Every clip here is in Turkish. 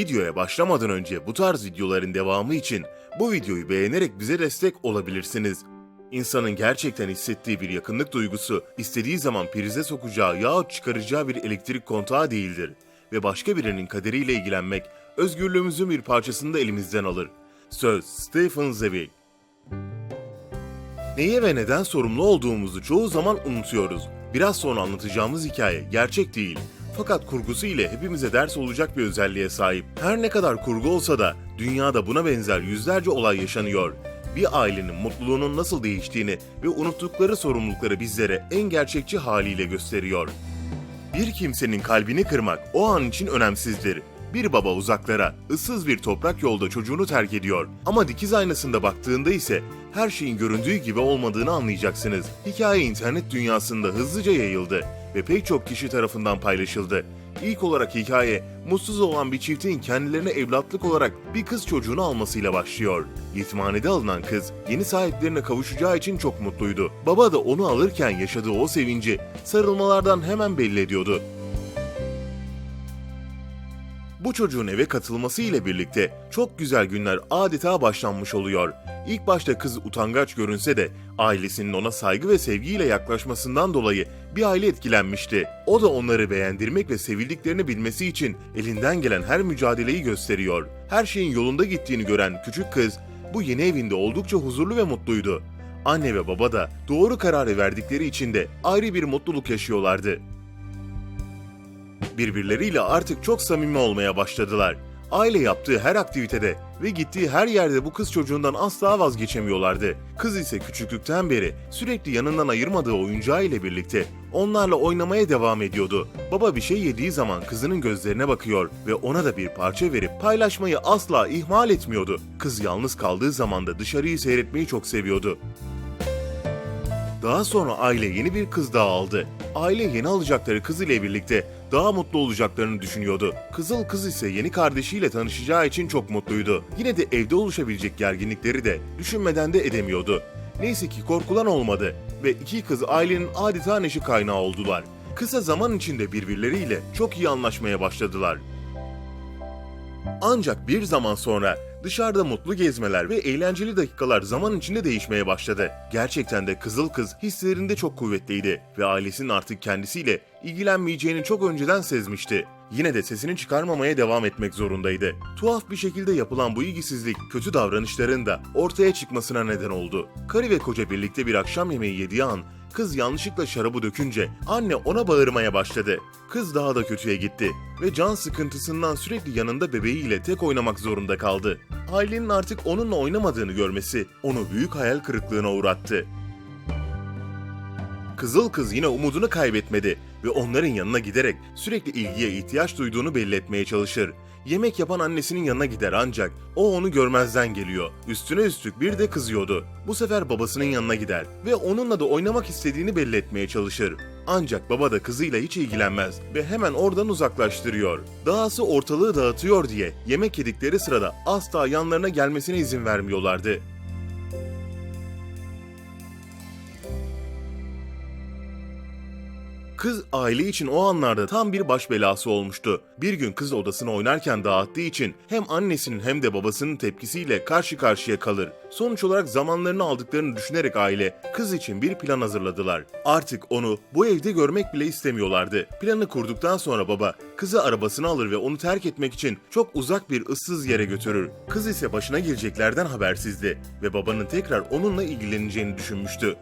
Videoya başlamadan önce bu tarz videoların devamı için bu videoyu beğenerek bize destek olabilirsiniz. İnsanın gerçekten hissettiği bir yakınlık duygusu, istediği zaman prize sokacağı yahut çıkaracağı bir elektrik kontağı değildir. Ve başka birinin kaderiyle ilgilenmek, özgürlüğümüzün bir parçasını da elimizden alır. Söz Stephen Zweig Neye ve neden sorumlu olduğumuzu çoğu zaman unutuyoruz. Biraz sonra anlatacağımız hikaye gerçek değil. Fakat kurgusu ile hepimize ders olacak bir özelliğe sahip. Her ne kadar kurgu olsa da dünyada buna benzer yüzlerce olay yaşanıyor. Bir ailenin mutluluğunun nasıl değiştiğini ve unuttukları sorumlulukları bizlere en gerçekçi haliyle gösteriyor. Bir kimsenin kalbini kırmak o an için önemsizdir. Bir baba uzaklara, ıssız bir toprak yolda çocuğunu terk ediyor. Ama dikiz aynasında baktığında ise her şeyin göründüğü gibi olmadığını anlayacaksınız. Hikaye internet dünyasında hızlıca yayıldı ve pek çok kişi tarafından paylaşıldı. İlk olarak hikaye, mutsuz olan bir çiftin kendilerine evlatlık olarak bir kız çocuğunu almasıyla başlıyor. Yetimhanede alınan kız, yeni sahiplerine kavuşacağı için çok mutluydu. Baba da onu alırken yaşadığı o sevinci, sarılmalardan hemen belli ediyordu. Bu çocuğun eve katılması ile birlikte çok güzel günler adeta başlanmış oluyor. İlk başta kız utangaç görünse de ailesinin ona saygı ve sevgiyle yaklaşmasından dolayı bir aile etkilenmişti. O da onları beğendirmek ve sevildiklerini bilmesi için elinden gelen her mücadeleyi gösteriyor. Her şeyin yolunda gittiğini gören küçük kız bu yeni evinde oldukça huzurlu ve mutluydu. Anne ve baba da doğru kararı verdikleri için de ayrı bir mutluluk yaşıyorlardı. Birbirleriyle artık çok samimi olmaya başladılar. Aile yaptığı her aktivitede ve gittiği her yerde bu kız çocuğundan asla vazgeçemiyorlardı. Kız ise küçüklükten beri sürekli yanından ayırmadığı oyuncağı ile birlikte onlarla oynamaya devam ediyordu. Baba bir şey yediği zaman kızının gözlerine bakıyor ve ona da bir parça verip paylaşmayı asla ihmal etmiyordu. Kız yalnız kaldığı zaman da dışarıyı seyretmeyi çok seviyordu. Daha sonra aile yeni bir kız daha aldı. Aile yeni alacakları kız ile birlikte daha mutlu olacaklarını düşünüyordu. Kızıl kız ise yeni kardeşiyle tanışacağı için çok mutluydu. Yine de evde oluşabilecek gerginlikleri de düşünmeden de edemiyordu. Neyse ki korkulan olmadı ve iki kız ailenin adeta neşe kaynağı oldular. Kısa zaman içinde birbirleriyle çok iyi anlaşmaya başladılar. Ancak bir zaman sonra dışarıda mutlu gezmeler ve eğlenceli dakikalar zaman içinde değişmeye başladı. Gerçekten de Kızıl Kız hislerinde çok kuvvetliydi ve ailesinin artık kendisiyle ilgilenmeyeceğini çok önceden sezmişti. Yine de sesini çıkarmamaya devam etmek zorundaydı. Tuhaf bir şekilde yapılan bu ilgisizlik kötü davranışların da ortaya çıkmasına neden oldu. Karı ve koca birlikte bir akşam yemeği yediği an Kız yanlışlıkla şarabı dökünce anne ona bağırmaya başladı. Kız daha da kötüye gitti ve can sıkıntısından sürekli yanında bebeğiyle tek oynamak zorunda kaldı. Ailenin artık onunla oynamadığını görmesi onu büyük hayal kırıklığına uğrattı. Kızıl kız yine umudunu kaybetmedi ve onların yanına giderek sürekli ilgiye ihtiyaç duyduğunu belli etmeye çalışır. Yemek yapan annesinin yanına gider ancak o onu görmezden geliyor. Üstüne üstlük bir de kızıyordu. Bu sefer babasının yanına gider ve onunla da oynamak istediğini belli etmeye çalışır. Ancak baba da kızıyla hiç ilgilenmez ve hemen oradan uzaklaştırıyor. Dahası ortalığı dağıtıyor diye yemek yedikleri sırada asla yanlarına gelmesine izin vermiyorlardı. Kız aile için o anlarda tam bir baş belası olmuştu. Bir gün kız odasını oynarken dağıttığı için hem annesinin hem de babasının tepkisiyle karşı karşıya kalır. Sonuç olarak zamanlarını aldıklarını düşünerek aile kız için bir plan hazırladılar. Artık onu bu evde görmek bile istemiyorlardı. Planı kurduktan sonra baba kızı arabasına alır ve onu terk etmek için çok uzak bir ıssız yere götürür. Kız ise başına geleceklerden habersizdi ve babanın tekrar onunla ilgileneceğini düşünmüştü.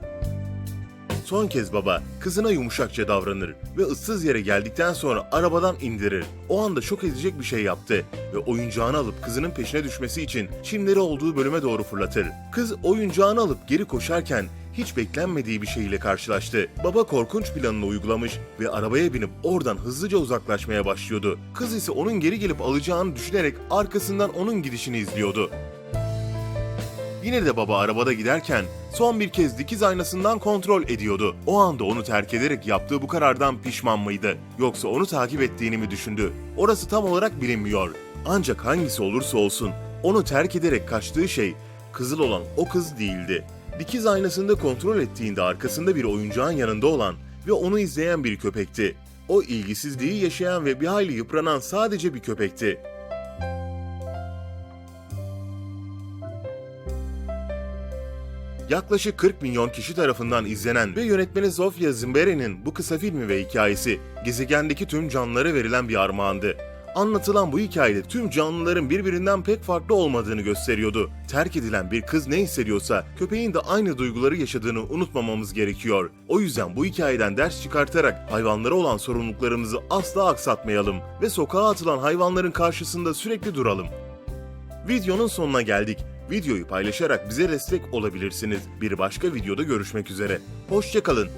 Son kez baba kızına yumuşakça davranır ve ıssız yere geldikten sonra arabadan indirir. O anda şok edecek bir şey yaptı ve oyuncağını alıp kızının peşine düşmesi için çimleri olduğu bölüme doğru fırlatır. Kız oyuncağını alıp geri koşarken hiç beklenmediği bir şeyle karşılaştı. Baba korkunç planını uygulamış ve arabaya binip oradan hızlıca uzaklaşmaya başlıyordu. Kız ise onun geri gelip alacağını düşünerek arkasından onun gidişini izliyordu. Yine de baba arabada giderken son bir kez dikiz aynasından kontrol ediyordu. O anda onu terk ederek yaptığı bu karardan pişman mıydı? Yoksa onu takip ettiğini mi düşündü? Orası tam olarak bilinmiyor. Ancak hangisi olursa olsun onu terk ederek kaçtığı şey kızıl olan o kız değildi. Dikiz aynasında kontrol ettiğinde arkasında bir oyuncağın yanında olan ve onu izleyen bir köpekti. O ilgisizliği yaşayan ve bir hayli yıpranan sadece bir köpekti. Yaklaşık 40 milyon kişi tarafından izlenen ve yönetmeni Sofia Zimbere'nin bu kısa filmi ve hikayesi gezegendeki tüm canlılara verilen bir armağandı. Anlatılan bu hikayede tüm canlıların birbirinden pek farklı olmadığını gösteriyordu. Terk edilen bir kız ne hissediyorsa köpeğin de aynı duyguları yaşadığını unutmamamız gerekiyor. O yüzden bu hikayeden ders çıkartarak hayvanlara olan sorumluluklarımızı asla aksatmayalım ve sokağa atılan hayvanların karşısında sürekli duralım. Videonun sonuna geldik. Videoyu paylaşarak bize destek olabilirsiniz. Bir başka videoda görüşmek üzere. Hoşçakalın.